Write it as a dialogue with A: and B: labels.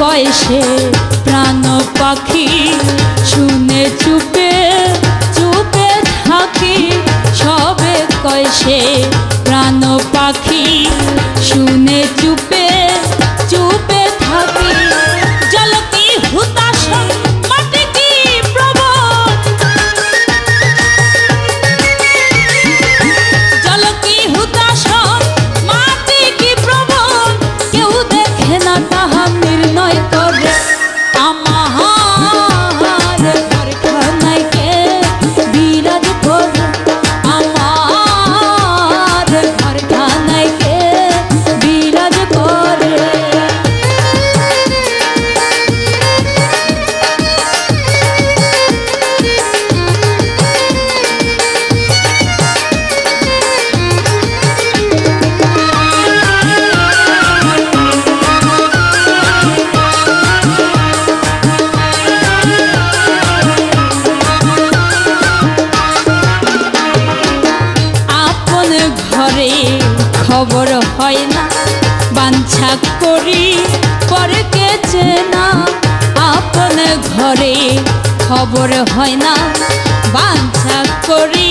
A: বয়সে প্রাণ পাখি শুনে চুপে চুপে থাকি। সবে কয়সে প্রাণ পাখি শুনে চুপে ঘরে খবর হয় না বাঞ্ছা করি, পরে কে চেনা আপন ঘরে খবর হয় না বাঞ্ছা করি